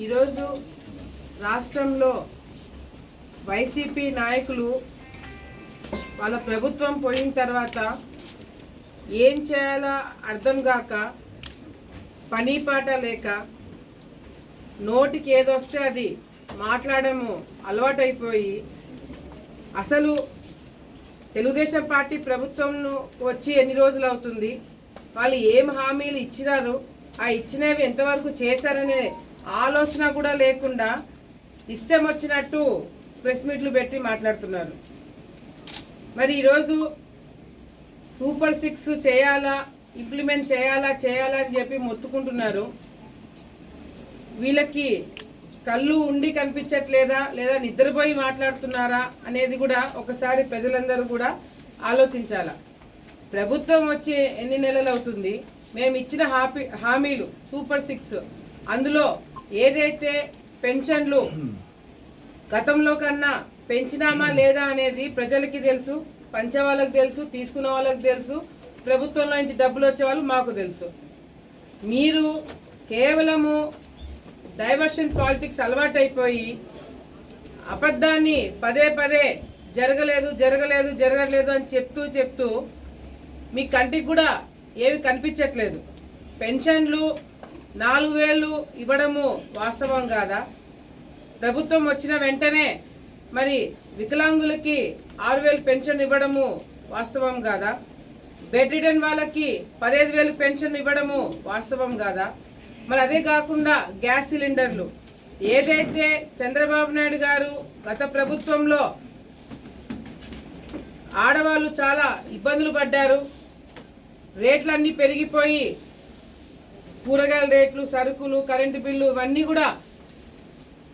ఈరోజు రాష్ట్రంలో వైసీపీ నాయకులు వాళ్ళ ప్రభుత్వం పోయిన తర్వాత ఏం చేయాలో అర్థం కాక పని పాట లేక నోటికి ఏదొస్తే అది మాట్లాడము అలవాటైపోయి అసలు తెలుగుదేశం పార్టీ ప్రభుత్వం వచ్చి ఎన్ని రోజులు అవుతుంది? వాళ్ళు ఏం హామీలు ఇచ్చినారు? ఆ ఇచ్చినవి ఎంతవరకు చేశారనే ఆలోచన కూడా లేకుండా ఇష్టం వచ్చినట్టు ప్రెస్ మీట్లు పెట్టి మాట్లాడుతున్నారు. మరి ఈరోజు సూపర్ సిక్స్ చేయాలా ఇంప్లిమెంట్ చేయాలా చేయాలా అని చెప్పి మొత్తుకుంటున్నారు. వీళ్ళకి కళ్ళు ఉండి కనిపించట్లేదా లేదా నిద్రపోయి మాట్లాడుతున్నారా అనేది కూడా ఒకసారి ప్రజలందరూ కూడా ఆలోచించాలా. ప్రభుత్వం వచ్చి ఎన్ని నెలలు అవుతుంది మేము ఇచ్చిన హామీ హామీలు సూపర్ సిక్స్ అందులో ఏదైతే పెన్షన్లు గతంలో కన్నా పెంచినామా లేదా అనేది ప్రజలకి తెలుసు పంచే వాళ్ళకి తెలుసు తీసుకున్న వాళ్ళకి తెలుసు ప్రభుత్వంలో నుంచి డబ్బులు వచ్చే వాళ్ళు మాకు తెలుసు. మీరు కేవలము డైవర్షన్ పాలిటిక్స్ అలవాటైపోయి అబద్ధాన్ని పదే పదే జరగలేదు జరగలేదు జరగలేదు అని చెప్తూ చెప్తూ మీ కంటికి కూడా ఏమి కనిపించట్లేదు. పెన్షన్లు నాలుగు వేలు ఇవ్వడము వాస్తవం కాదా? ప్రభుత్వం వచ్చిన వెంటనే మరి వికలాంగులకి ఆరు వేలు పెన్షన్ ఇవ్వడము వాస్తవం కాదా? బెడ్ రిటర్న్ వాళ్ళకి పదహైదు వేలు పెన్షన్ ఇవ్వడము వాస్తవం కాదా? మరి అదే కాకుండా గ్యాస్ సిలిండర్లు. ఏదైతే చంద్రబాబు నాయుడు గారు గత ప్రభుత్వంలో ఆడవాళ్ళు చాలా ఇబ్బందులు పడ్డారు రేట్లన్నీ పెరిగిపోయి కూరగాయల రేట్లు సరుకులు కరెంటు బిల్లు ఇవన్నీ కూడా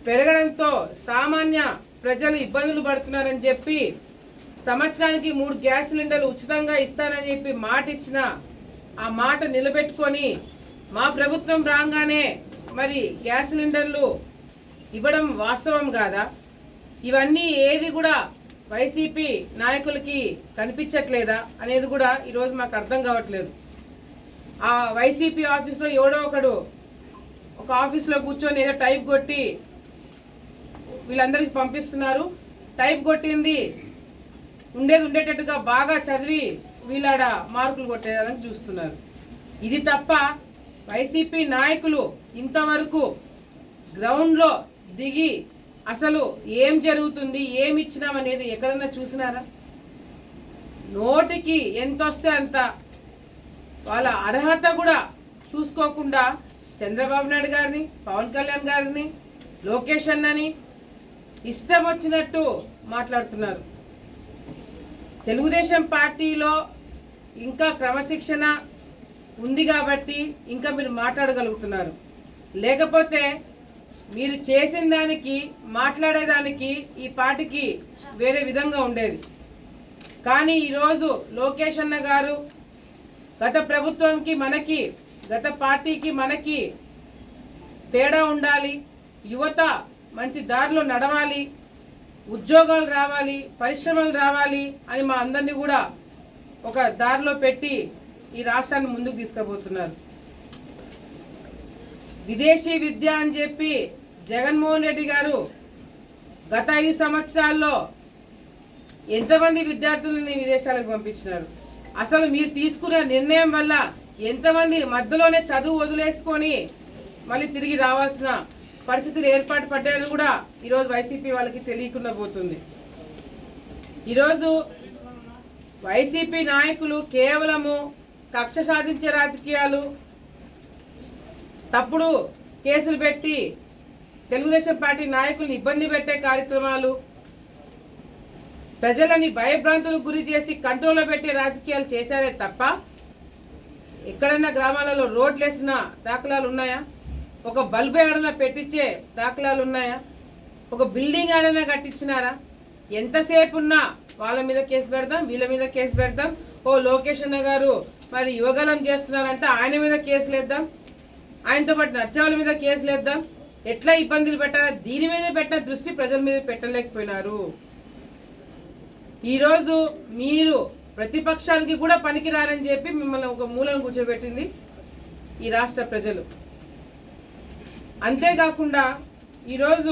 పెరగడంతో సామాన్య ప్రజలు ఇబ్బందులు పడుతున్నారని చెప్పి సంవత్సరానికి మూడు గ్యాస్ సిలిండర్లు ఉచితంగా ఇస్తానని చెప్పి మాట ఇచ్చిన ఆ మాట నిలబెట్టుకొని మా ప్రభుత్వం రాగానే మరి గ్యాస్ సిలిండర్లు ఇవ్వడం వాస్తవం కాదా? ఇవన్నీ ఏది కూడా వైసీపీ నాయకులకి కనిపించట్లేదా అనేది కూడా ఈరోజు మాకు అర్థం కావట్లేదు. ఆ వైసీపీ ఆఫీస్లో ఎవడో ఒకడు ఒక ఆఫీస్లో కూర్చొని ఏదో టైప్ కొట్టి వీళ్ళందరికీ పంపిస్తున్నారు. టైప్ కొట్టింది. ఉండేది ఉండేటట్టుగా బాగా చదివి వీళ్ళాడ మార్కులు కొట్టేయాలని చూస్తున్నారు. ఇది తప్ప వైసీపీ నాయకులు ఇంతవరకు గ్రౌండ్లో దిగి అసలు ఏం జరుగుతుంది ఏమి ఇచ్చినామనేది ఎక్కడన్నా చూసినారా? నోటికి ఎంత వస్తే అంత వాళ్ళ అర్హత కూడా చూసుకోకుండా చంద్రబాబు నాయుడు గారిని పవన్ కళ్యాణ్ గారిని లోకేష్ అన్నని ఇష్టం వచ్చినట్టు మాట్లాడుతున్నారు. తెలుగుదేశం పార్టీలో ఇంకా క్రమశిక్షణ ఉంది కాబట్టి ఇంకా మీరు మాట్లాడగలుగుతున్నారు. లేకపోతే మీరు చేసిన దానికి మాట్లాడేదానికి ఈ పార్టీకి వేరే విధంగా ఉండేది. కానీ ఈరోజు లోకేష్ అన్న గారు గత ప్రభుత్వంకి మనకి గత పార్టీకి మనకి తేడా ఉండాలి యువత మంచి దారిలో నడవాలి ఉద్యోగాలు రావాలి పరిశ్రమలు రావాలి అని మా అందరినీ కూడా ఒక దారిలో పెట్టి ఈ రాష్ట్రాన్ని ముందుకు తీసుకుపోతున్నారు. విదేశీ విద్య అని చెప్పి జగన్మోహన్ రెడ్డి గారు గత ఐదు సంవత్సరాల్లో ఎంతమంది విద్యార్థులని విదేశాలకు పంపించినారు? అసలు మీరు తీసుకున్న నిర్ణయం వల్ల ఎంతమంది మధ్యలోనే చదువు వదిలేసుకొని మళ్ళీ తిరిగి రావాల్సిన పరిస్థితులు ఏర్పాటు పడ్డాయని కూడా ఈరోజు వైసీపీ వాళ్ళకి తెలియకుండా పోతుంది. ఈరోజు వైసీపీ నాయకులు కేవలము కక్ష సాధించే రాజకీయాలు తప్పుడు కేసులు పెట్టి తెలుగుదేశం పార్టీ నాయకుల్ని ఇబ్బంది పెట్టే కార్యక్రమాలు ప్రజలని భయభ్రాంతులకు గురి చేసి కంట్రోల్లో పెట్టే రాజకీయాలు చేశారే తప్ప ఎక్కడైనా గ్రామాలలో రోడ్లు వేసిన దాఖలాలు ఉన్నాయా? ఒక బల్బు ఏడైనా పెట్టించే దాఖలాలు ఉన్నాయా? ఒక బిల్డింగ్ ఏడైనా కట్టించినారా? ఎంతసేపు ఉన్నా వాళ్ళ మీద కేసు పెడదాం వీళ్ళ మీద కేసు పెడదాం. ఓ లోకేష్ అన్న గారు మరి యువగలం చేస్తున్నారంటే ఆయన మీద కేసులు వేద్దాం. ఆయనతో పాటు నర్చవాళ్ళ మీద కేసులు వేద్దాం. ఎట్లా ఇబ్బందులు పెట్టారా దీని మీద పెట్టిన దృష్టి ప్రజల మీద పెట్టలేకపోయినారు. ఈరోజు మీరు ప్రతిపక్షానికి కూడా పనికిరారని చెప్పి మిమ్మల్ని ఒక మూలను కూర్చోబెట్టింది ఈ రాష్ట్ర ప్రజలు. అంతేకాకుండా ఈరోజు